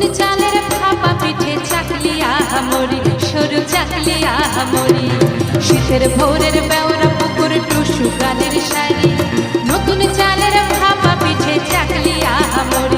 নতুন চালের ভাপা পিঠে চাকলি আহামরি সরু চাকলি আহামরি শীতের ভোরের বেওরা পুকুর, টুসু গানের শাড়ি নতুন চালের ভাপা পিঠে চাকলি আহামরি